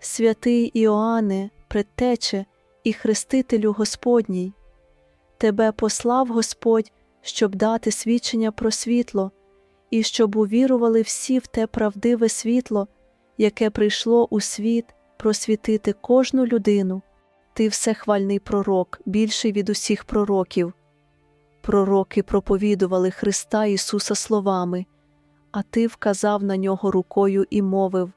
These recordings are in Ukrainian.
Святий Іоанне, предтече і хрестителю Господній, Тебе послав Господь, щоб дати свідчення про світло, і щоб увірували всі в те правдиве світло, яке прийшло у світ просвітити кожну людину. Ти всехвальний пророк, більший від усіх пророків. Пророки проповідували Христа Ісуса словами, а ти вказав на нього рукою і мовив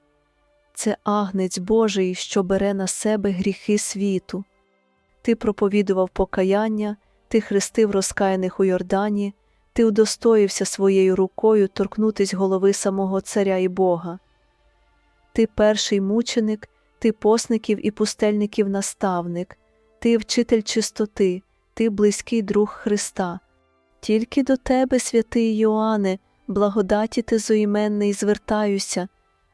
це агнець Божий, що бере на себе гріхи світу. Ти проповідував покаяння, ти хрестив розкаяних у Йордані, ти удостоївся своєю рукою торкнутись голови самого Царя і Бога. Ти перший мученик, ти посників і пустельників наставник, ти вчитель чистоти, ти близький друг Христа. Тільки до тебе, святий Йоанне, благодаті тезоіменний звертаюся,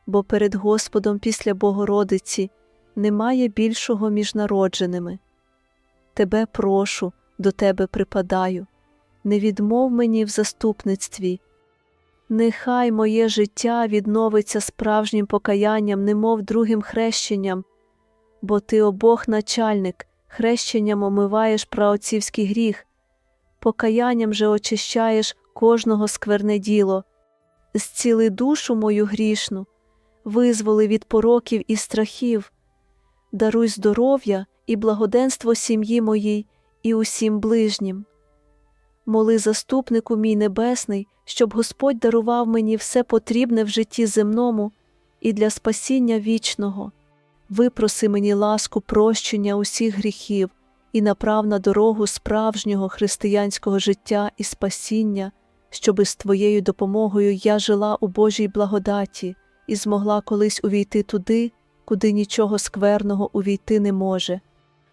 бо перед Господом після Богородиці немає більшого між народженими. Тебе прошу, до тебе припадаю, не відмов мені в заступництві. Нехай моє життя відновиться справжнім покаянням, немов другим хрещенням, бо ти обох начальник, хрещенням омиваєш праотцівський гріх, покаянням же очищаєш кожного скверне діло, зціли душу мою грішну, визволи від пороків і страхів, даруй здоров'я і благоденство сім'ї моїй і усім ближнім. Моли заступнику мій небесний, щоб Господь дарував мені все потрібне в житті земному і для спасіння вічного. Випроси мені ласку прощення усіх гріхів і направ на дорогу справжнього християнського життя і спасіння, щоби з Твоєю допомогою я жила у Божій благодаті і змогла колись увійти туди, куди нічого скверного увійти не може,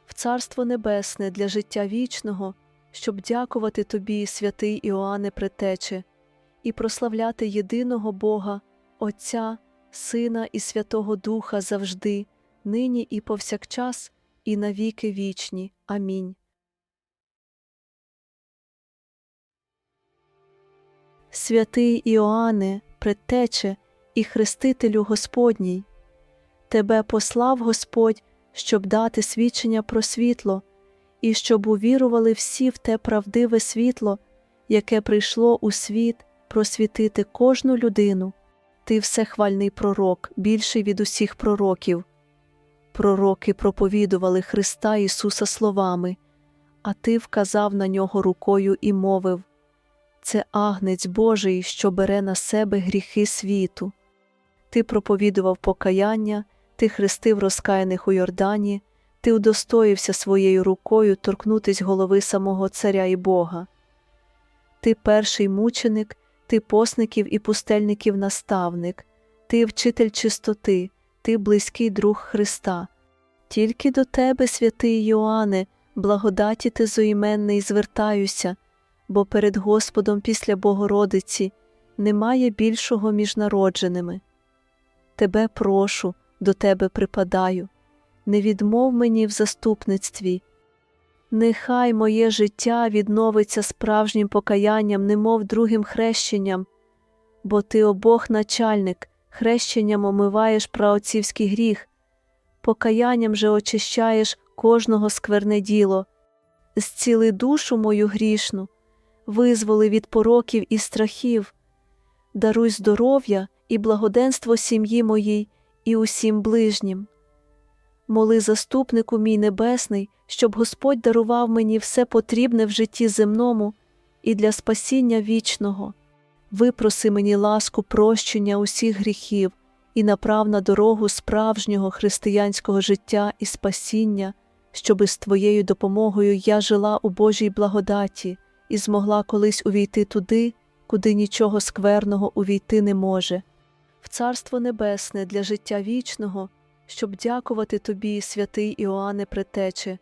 в Царство Небесне для життя вічного щоб дякувати тобі, святий Іоанне Претече, і прославляти єдиного Бога, Отця, Сина і Святого Духа завжди, нині і повсякчас, і навіки вічні. Амінь. Святий Іоанне, Предтече і Хрестителю Господній, Тебе послав Господь, щоб дати свідчення про світло і щоб увірували всі в те правдиве світло, яке прийшло у світ просвітити кожну людину. Ти всехвальний пророк, більший від усіх пророків. Пророки проповідували Христа Ісуса словами, а ти вказав на нього рукою і мовив це агнець Божий, що бере на себе гріхи світу. Ти проповідував покаяння, ти хрестив розкаяних у Йордані ти удостоївся своєю рукою торкнутись голови самого Царя і Бога. Ти перший мученик, ти посників і пустельників наставник, ти вчитель чистоти, ти близький друг Христа. Тільки до тебе, святий Йоанне, благодаті тезоіменний звертаюся, бо перед Господом після Богородиці немає більшого між народженими. Тебе прошу, до тебе припадаю. Не відмов мені в заступництві. Нехай моє життя відновиться справжнім покаянням, немов другим хрещенням, бо ти обох начальник, хрещенням омиваєш праотцівський гріх, покаянням же очищаєш кожного скверне діло, зціли душу мою грішну, визволи від пороків і страхів, даруй здоров'я і благоденство сім'ї моїй і усім ближнім. Моли заступнику мій небесний, щоб Господь дарував мені все потрібне в житті земному і для спасіння вічного. Випроси мені ласку прощення усіх гріхів і направ на дорогу справжнього християнського життя і спасіння, щоби з Твоєю допомогою я жила у Божій благодаті і змогла колись увійти туди, куди нічого скверного увійти не може, в Царство Небесне для життя вічного щоб дякувати тобі, святий Іоанне Претече,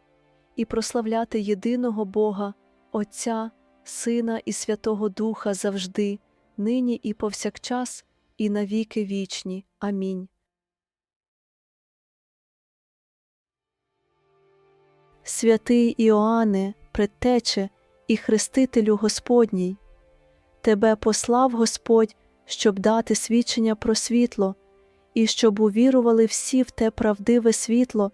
і прославляти єдиного Бога, Отця, Сина і Святого Духа завжди, нині і повсякчас, і навіки вічні. Амінь. Святий Іоанне, Предтече і Хрестителю Господній, Тебе послав Господь, щоб дати свідчення про світло і щоб увірували всі в те правдиве світло,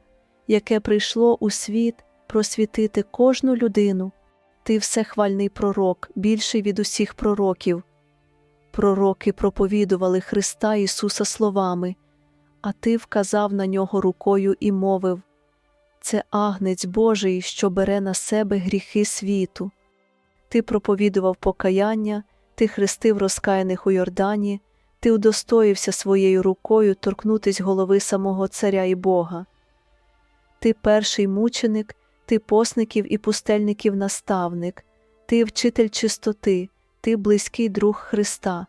яке прийшло у світ просвітити кожну людину. Ти всехвальний пророк, більший від усіх пророків. Пророки проповідували Христа Ісуса словами, а ти вказав на нього рукою і мовив Це агнець Божий, що бере на себе гріхи світу. Ти проповідував покаяння, ти хрестив розкаяних у Йордані, ти удостоївся своєю рукою торкнутись голови самого Царя і Бога. Ти перший мученик, ти посників і пустельників наставник, ти вчитель чистоти, ти близький друг Христа.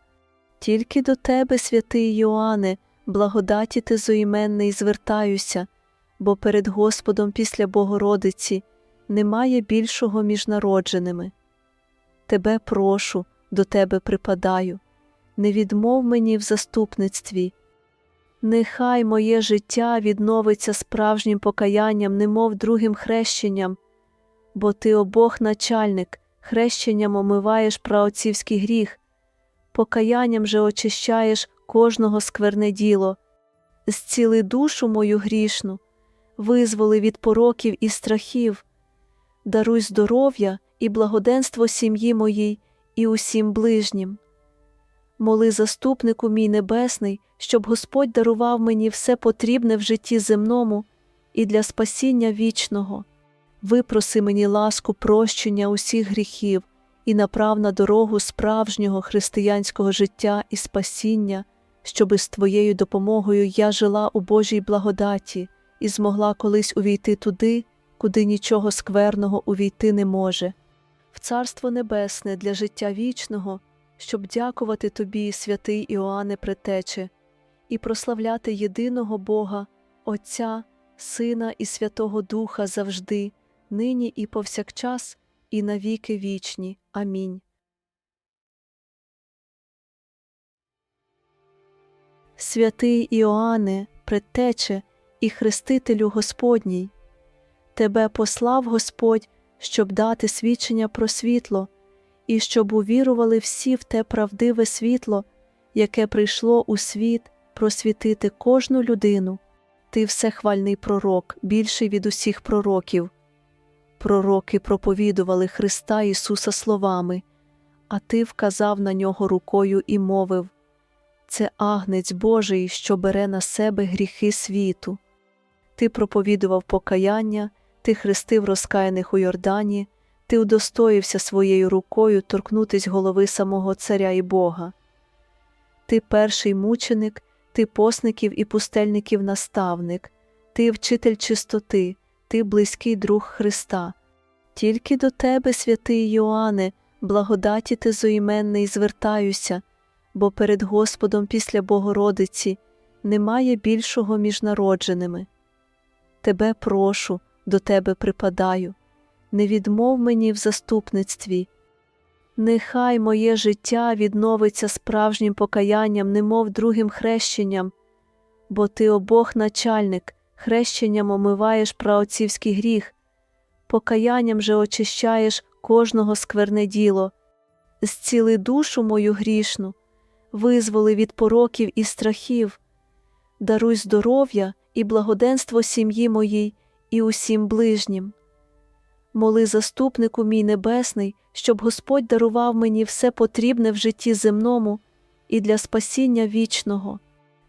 Тільки до тебе, святий Йоанне, благодаті ти зоіменний звертаюся, бо перед Господом після Богородиці немає більшого між народженими. Тебе прошу, до тебе припадаю, не відмов мені в заступництві. Нехай моє життя відновиться справжнім покаянням, немов другим хрещенням, бо ти обох начальник, хрещенням омиваєш праотцівський гріх, покаянням же очищаєш кожного скверне діло, зціли душу мою грішну, визволи від пороків і страхів, даруй здоров'я і благоденство сім'ї моїй і усім ближнім. Моли заступнику мій небесний, щоб Господь дарував мені все потрібне в житті земному і для спасіння вічного. Випроси мені ласку прощення усіх гріхів і направ на дорогу справжнього християнського життя і спасіння, щоби з Твоєю допомогою я жила у Божій благодаті і змогла колись увійти туди, куди нічого скверного увійти не може, Царство Небесне для життя вічного щоб дякувати тобі, святий Іоанне Претече, і прославляти єдиного Бога, Отця, Сина і Святого Духа завжди, нині і повсякчас, і навіки вічні. Амінь. Святий Іоанне, Предтече і Хрестителю Господній, Тебе послав Господь, щоб дати свідчення про світло і щоб увірували всі в те правдиве світло, яке прийшло у світ просвітити кожну людину. Ти всехвальний пророк, більший від усіх пророків. Пророки проповідували Христа Ісуса словами, а ти вказав на нього рукою і мовив Це агнець Божий, що бере на себе гріхи світу. Ти проповідував покаяння, ти хрестив розкаяних у Йордані ти удостоївся своєю рукою торкнутись голови самого Царя і Бога. Ти перший мученик, ти посників і пустельників наставник, ти вчитель чистоти, ти близький друг Христа. Тільки до тебе, святий Йоанне, благодаті ти зоіменний звертаюся, бо перед Господом після Богородиці немає більшого між народженими. Тебе прошу, до тебе припадаю. Не відмов мені в заступництві. Нехай моє життя відновиться справжнім покаянням, немов другим хрещенням, бо ти обох начальник, хрещенням омиваєш праотцівський гріх, покаянням же очищаєш кожного скверне діло, зціли душу мою грішну, визволи від пороків і страхів, даруй здоров'я і благоденство сім'ї моїй і усім ближнім. Моли заступнику мій небесний, щоб Господь дарував мені все потрібне в житті земному і для спасіння вічного.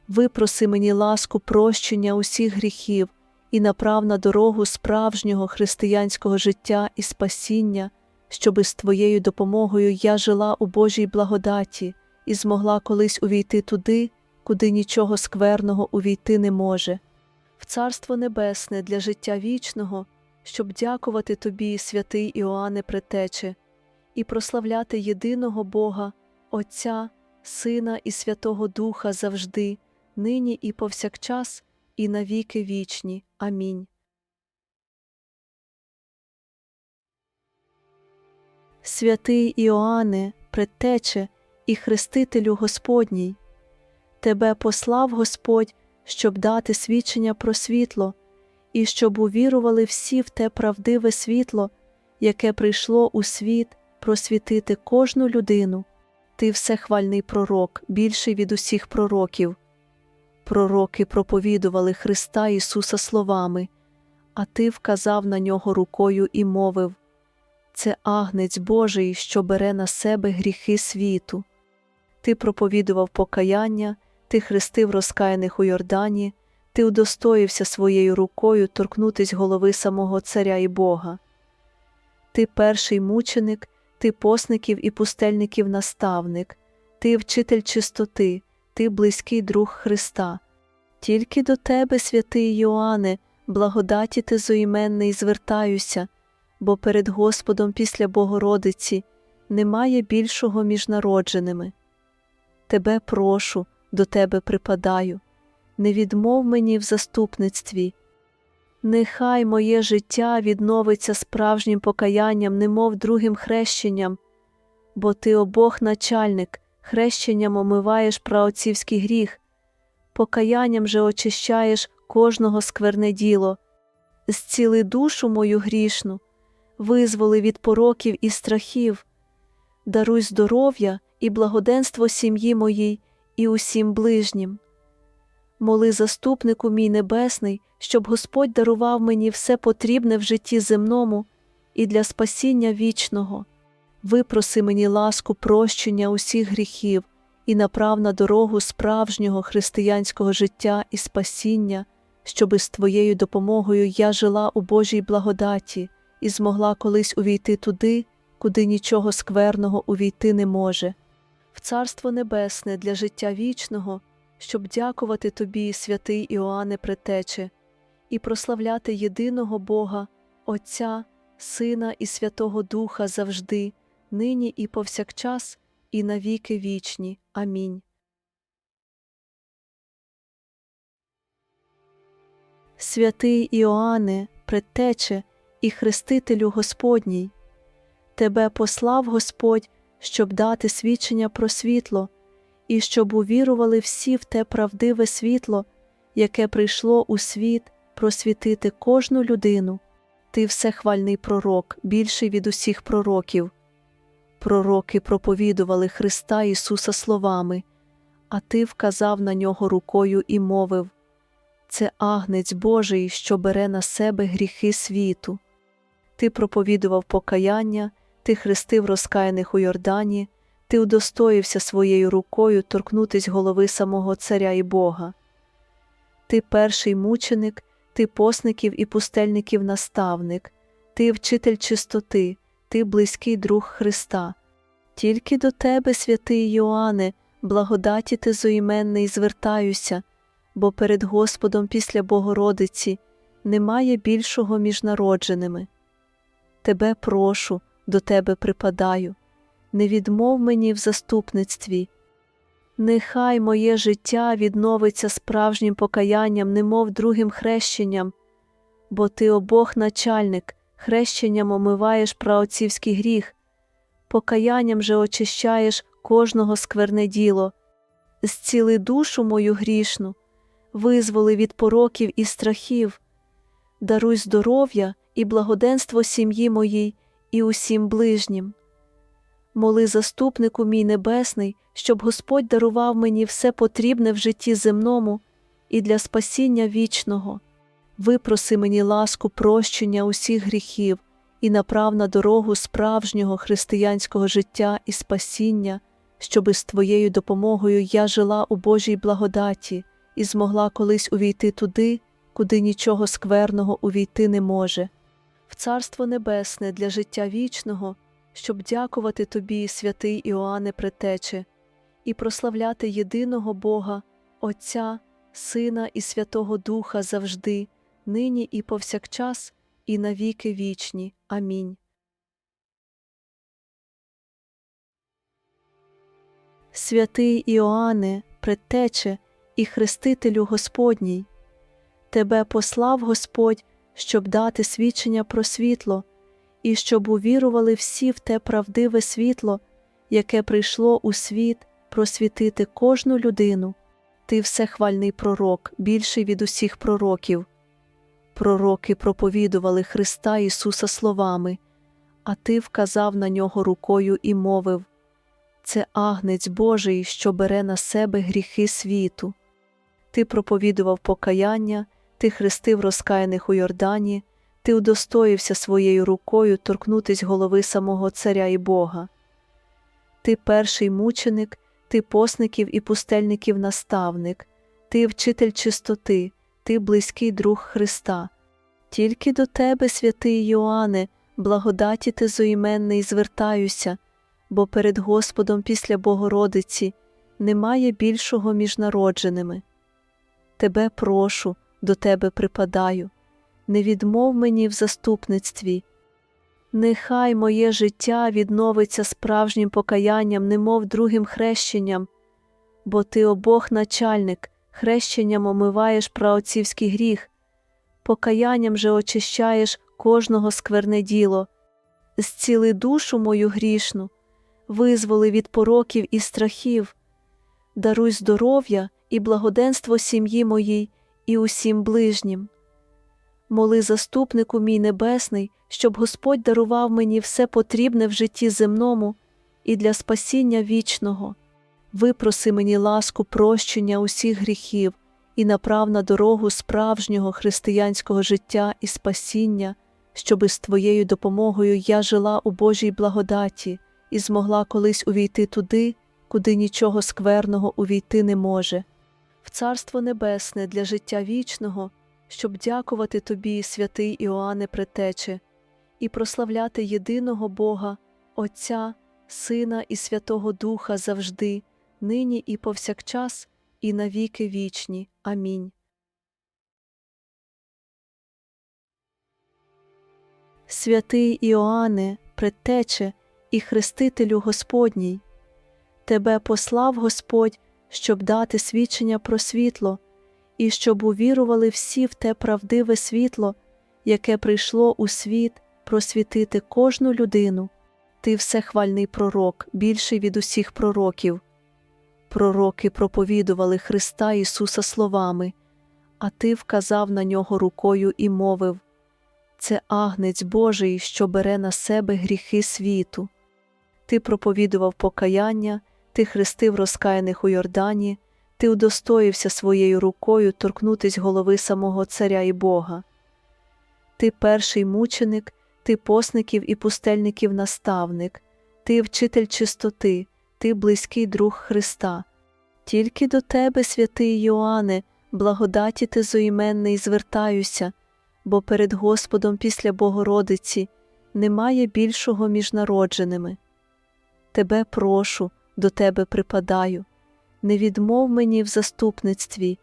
Випроси мені ласку прощення усіх гріхів і направ на дорогу справжнього християнського життя і спасіння, щоби з Твоєю допомогою я жила у Божій благодаті і змогла колись увійти туди, куди нічого скверного увійти не може, в Царство Небесне для життя вічного щоб дякувати тобі, святий Іоанне Претече, і прославляти єдиного Бога, Отця, Сина і Святого Духа завжди, нині і повсякчас, і навіки вічні. Амінь. Святий Іоанне, Предтече і Хрестителю Господній, Тебе послав Господь, щоб дати свідчення про світло і щоб увірували всі в те правдиве світло, яке прийшло у світ просвітити кожну людину. Ти всехвальний пророк, більший від усіх пророків. Пророки проповідували Христа Ісуса словами, а ти вказав на нього рукою і мовив Це агнець Божий, що бере на себе гріхи світу. Ти проповідував покаяння, ти хрестив розкаяних у Йордані, ти удостоївся своєю рукою торкнутись голови самого Царя і Бога. Ти перший мученик, ти посників і пустельників наставник, ти вчитель чистоти, ти близький друг Христа. Тільки до тебе, святий Йоанне, благодаті ти зоіменний звертаюся, бо перед Господом після Богородиці немає більшого між народженими. Тебе прошу, до тебе припадаю, не відмов мені в заступництві. Нехай моє життя відновиться справжнім покаянням, немов другим хрещенням, бо ти обох начальник, хрещенням омиваєш праотцівський гріх, покаянням же очищаєш кожного скверне діло, зціли душу мою грішну, визволи від пороків і страхів, даруй здоров'я і благоденство сім'ї моїй і усім ближнім. Моли заступнику мій небесний, щоб Господь дарував мені все потрібне в житті земному і для спасіння вічного. Випроси мені ласку прощення усіх гріхів і направ на дорогу справжнього християнського життя і спасіння, щоби з Твоєю допомогою я жила у Божій благодаті і змогла колись увійти туди, куди нічого скверного увійти не може, в Царство Небесне для життя вічного, щоб дякувати Тобі, святий Іоанне Претече, і прославляти єдиного Бога, Отця, Сина і Святого Духа завжди, нині і повсякчас, і навіки вічні. Амінь. Святий Іоанне, Предтече і Хрестителю Господній, Тебе послав Господь, щоб дати свідчення про світло, і щоб увірували всі в те правдиве світло, яке прийшло у світ просвітити кожну людину. Ти всехвальний пророк, більший від усіх пророків. Пророки проповідували Христа Ісуса словами, а ти вказав на нього рукою і мовив Це агнець Божий, що бере на себе гріхи світу. Ти проповідував покаяння, ти хрестив розкаяних у Йордані, ти удостоївся своєю рукою торкнутись голови самого Царя і Бога. Ти перший мученик, ти посників і пустельників наставник, ти вчитель чистоти, ти близький друг Христа. Тільки до тебе, святий Йоанне, благодаті ти зоіменний звертаюся, бо перед Господом після Богородиці немає більшого між народженими. Тебе прошу, до тебе припадаю, не відмов мені в заступництві. Нехай моє життя відновиться справжнім покаянням, немов другим хрещенням, бо ти обох начальник, хрещенням омиваєш праотцівський гріх, покаянням же очищаєш кожного скверне діло, зціли душу мою грішну, визволи від пороків і страхів, даруй здоров'я і благоденство сім'ї моїй і усім ближнім. Моли заступнику мій небесний, щоб Господь дарував мені все потрібне в житті земному і для спасіння вічного. Випроси мені ласку прощення усіх гріхів і направ на дорогу справжнього християнського життя і спасіння, щоби з Твоєю допомогою я жила у Божій благодаті і змогла колись увійти туди, куди нічого скверного увійти не може, в Царство Небесне для життя вічного, щоб дякувати Тобі, святий Іоанне Претече, і прославляти єдиного Бога, Отця, Сина і Святого Духа завжди, нині і повсякчас, і навіки вічні. Амінь. Святий Іоанне, Предтече і Хрестителю Господній, Тебе послав Господь, щоб дати свідчення про світло, і щоб увірували всі в те правдиве світло, яке прийшло у світ просвітити кожну людину. Ти всехвальний пророк, більший від усіх пророків. Пророки проповідували Христа Ісуса словами, а ти вказав на нього рукою і мовив Це агнець Божий, що бере на себе гріхи світу. ти проповідував покаяння, ти хрестив розкаяних у Йордані, ти удостоївся своєю рукою торкнутись голови самого Царя і Бога. Ти перший мученик, ти посників і пустельників наставник, ти вчитель чистоти, ти близький друг Христа. Тільки до тебе, святий Йоанне, благодаті тезоіменний звертаюся, бо перед Господом після Богородиці немає більшого між народженими. Тебе прошу, до тебе припадаю, не відмов мені в заступництві. Нехай моє життя відновиться справжнім покаянням, немов другим хрещенням, бо ти обох начальник, хрещенням омиваєш праотцівський гріх, покаянням же очищаєш кожного скверне діло, зціли душу мою грішну, визволи від пороків і страхів, даруй здоров'я і благоденство сім'ї моїй і усім ближнім. Моли заступнику мій небесний, щоб Господь дарував мені все потрібне в житті земному і для спасіння вічного. Випроси мені ласку прощення усіх гріхів і направ на дорогу справжнього християнського життя і спасіння, щоби з Твоєю допомогою я жила у Божій благодаті і змогла колись увійти туди, куди нічого скверного увійти не може, в Царство Небесне для життя вічного, щоб дякувати Тобі, святий Іоанне Претече, і прославляти єдиного Бога, Отця, Сина і Святого Духа завжди, нині і повсякчас, і навіки вічні. Амінь. Святий Іоанне, Предтече і Хрестителю Господній, Тебе послав Господь, щоб дати свідчення про світло, і щоб увірували всі в те правдиве світло, яке прийшло у світ просвітити кожну людину. Ти всехвальний пророк, більший від усіх пророків. Пророки проповідували Христа Ісуса словами, а ти вказав на нього рукою і мовив Це агнець Божий, що бере на себе гріхи світу. Ти проповідував покаяння, ти хрестив розкаяних у Йордані, ти удостоївся своєю рукою торкнутись голови самого Царя і Бога. Ти перший мученик, ти посників і пустельників наставник, ти вчитель чистоти, ти близький друг Христа. Тільки до тебе, святий Йоанне, благодаті тезоіменний звертаюся, бо перед Господом після Богородиці немає більшого між народженими. Тебе прошу, до тебе припадаю, не відмов мені в заступництві.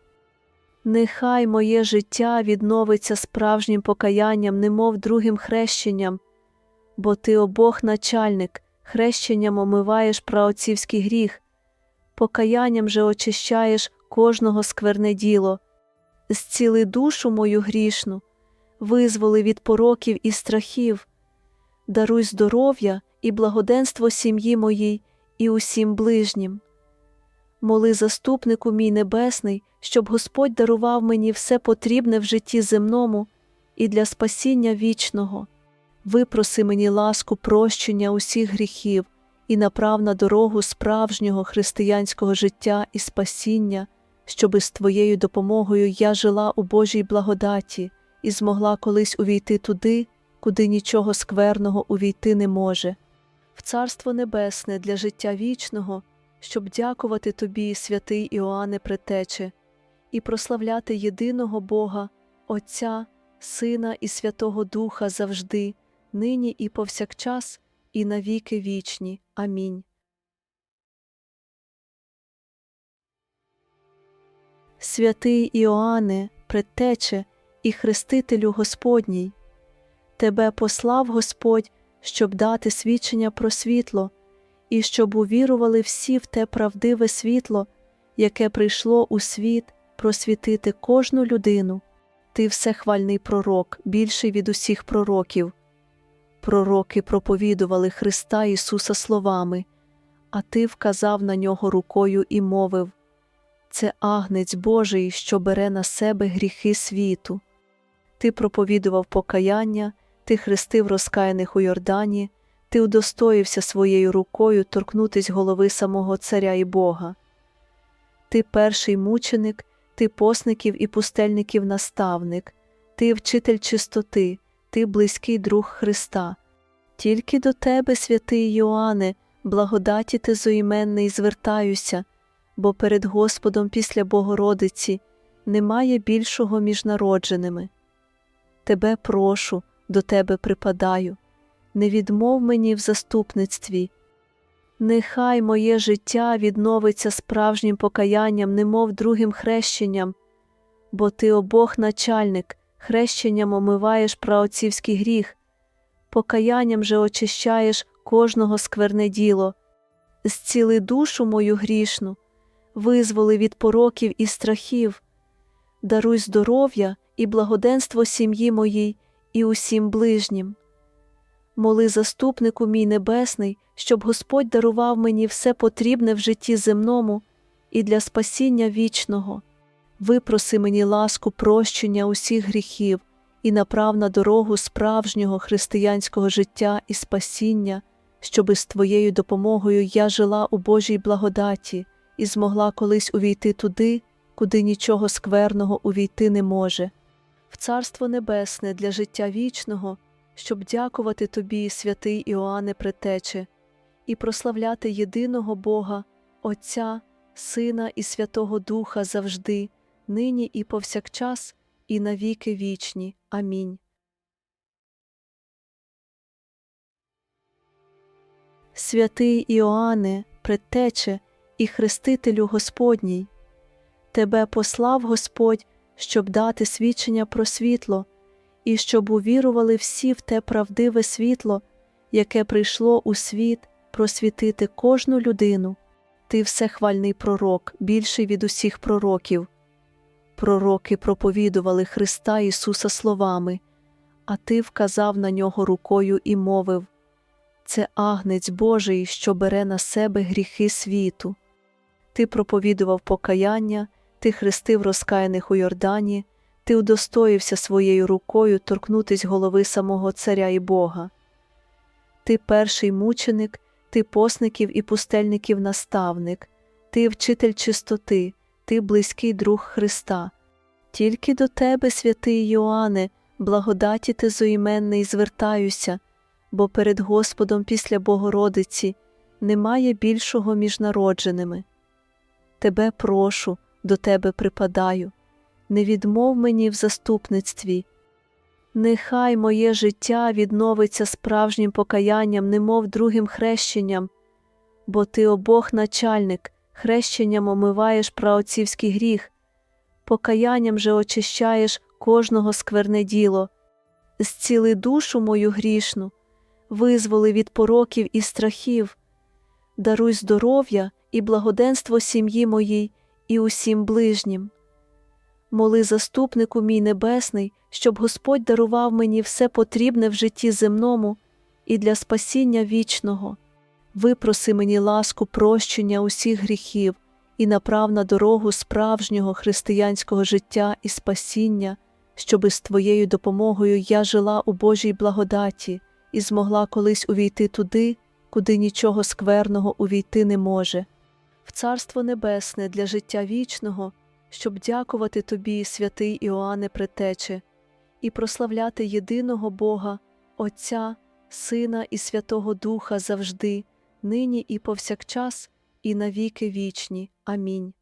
Нехай моє життя відновиться справжнім покаянням, немов другим хрещенням, бо ти обох начальник, хрещенням омиваєш праотцівський гріх, покаянням же очищаєш кожного скверне діло, зціли душу мою грішну, визволи від пороків і страхів, даруй здоров'я і благоденство сім'ї моїй і усім ближнім. Моли заступнику мій небесний, щоб Господь дарував мені все потрібне в житті земному і для спасіння вічного. Випроси мені ласку прощення усіх гріхів і направ на дорогу справжнього християнського життя і спасіння, щоби з Твоєю допомогою я жила у Божій благодаті і змогла колись увійти туди, куди нічого скверного увійти не може, Царство Небесне для життя вічного, щоб дякувати Тобі, святий Іоанне Претече, і прославляти єдиного Бога, Отця, Сина і Святого Духа завжди, нині і повсякчас, і навіки вічні. Амінь. Святий Іоанне, Предтече і Хрестителю Господній, Тебе послав Господь, щоб дати свідчення про світло, і щоб увірували всі в те правдиве світло, яке прийшло у світ просвітити кожну людину. Ти всехвальний пророк, більший від усіх пророків. Пророки проповідували Христа Ісуса словами, а ти вказав на нього рукою і мовив Це агнець Божий, що бере на себе гріхи світу. Ти проповідував покаяння, ти хрестив розкаяних у Йордані, ти удостоївся своєю рукою торкнутись голови самого Царя і Бога. Ти перший мученик, ти посників і пустельників наставник, ти вчитель чистоти, ти близький друг Христа. Тільки до тебе, святий Йоанне, благодаті тезоіменний звертаюся, бо перед Господом після Богородиці немає більшого між народженими. Тебе прошу, до тебе припадаю, не відмов мені в заступництві. Нехай моє життя відновиться справжнім покаянням, немов другим хрещенням, бо ти обох начальник, хрещенням омиваєш праотцівський гріх, покаянням же очищаєш кожного скверне діло, зціли душу мою грішну, визволи від пороків і страхів, даруй здоров'я і благоденство сім'ї моїй і усім ближнім. Моли заступнику мій небесний, щоб Господь дарував мені все потрібне в житті земному і для спасіння вічного. Випроси мені ласку прощення усіх гріхів і направ на дорогу справжнього християнського життя і спасіння, щоби з Твоєю допомогою я жила у Божій благодаті і змогла колись увійти туди, куди нічого скверного увійти не може, в Царство Небесне для життя вічного, щоб дякувати Тобі, святий Іоанне Претече, і прославляти єдиного Бога, Отця, Сина і Святого Духа завжди, нині і повсякчас, і навіки вічні. Амінь. Святий Іоанне, Предтече і Хрестителю Господній, Тебе послав Господь, щоб дати свідчення про світло, і щоб увірували всі в те правдиве світло, яке прийшло у світ просвітити кожну людину. Ти всехвальний пророк, більший від усіх пророків. Пророки проповідували Христа Ісуса словами, а ти вказав на нього рукою і мовив Це агнець Божий, що бере на себе гріхи світу. Ти проповідував покаяння, ти хрестив розкаяних у Йордані, ти удостоївся своєю рукою торкнутись голови самого Царя і Бога. Ти перший мученик, ти посників і пустельників наставник, ти вчитель чистоти, ти близький друг Христа. Тільки до тебе, святий Йоанне, благодаті тезоіменний звертаюся, бо перед Господом після Богородиці немає більшого між народженими. Тебе прошу, до тебе припадаю, не відмов мені в заступництві. Нехай моє життя відновиться справжнім покаянням, немов другим хрещенням, бо ти обох начальник, хрещенням омиваєш праотцівський гріх, покаянням же очищаєш кожного скверне діло, зціли душу мою грішну, визволи від пороків і страхів, даруй здоров'я і благоденство сім'ї моїй і усім ближнім. Моли заступнику мій небесний, щоб Господь дарував мені все потрібне в житті земному і для спасіння вічного. Випроси мені ласку прощення усіх гріхів і направ на дорогу справжнього християнського життя і спасіння, щоби з Твоєю допомогою я жила у Божій благодаті і змогла колись увійти туди, куди нічого скверного увійти не може, в Царство Небесне для життя вічного, щоб дякувати Тобі, святий Іоанне Претече, і прославляти єдиного Бога, Отця, Сина і Святого Духа завжди, нині і повсякчас, і навіки вічні. Амінь.